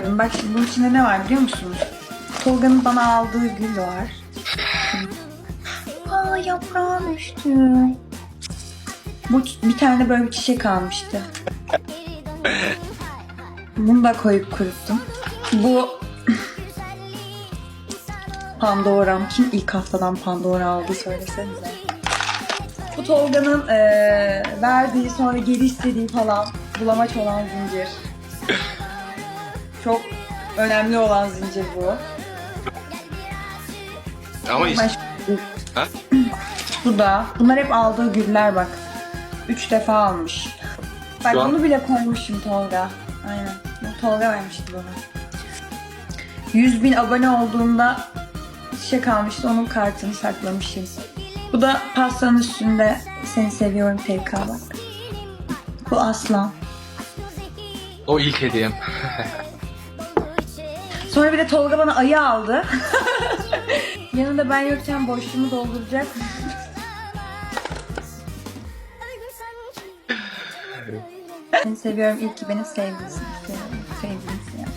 Bak şimdi bunun içinde ne var biliyor musunuz? Tolga'nın bana aldığı gül var. Aa yaprağın düştü. Bu bir tane böyle bir çiçek almıştı. Bunu da koyup kuruttum. Bu Pandora'm. Kim ilk haftadan Pandora aldı söylesenize. Bu Tolga'nın eee, verdiği sonra geri istediği falan bulamaç olan zincir. Çok önemli olan zincir bu. Ama Başka Ha? Bu da. Bunlar hep aldığı güller bak. Üç defa almış. Bak Şu an- bunu bile koymuşum Tolga. Aynen. Bu Tolga vermişti bana. 100 bin abone olduğunda çiçek almıştı. Onun kartını saklamışım. Bu da pastanın üstünde seni seviyorum TK bak. Bu aslan. o ilk hediyem. Sonra bir de Tolga bana ayı aldı. Yanında ben yokken boşluğumu dolduracak. Seni seviyorum. İyi ki beni sevdin. Seni seviyorum.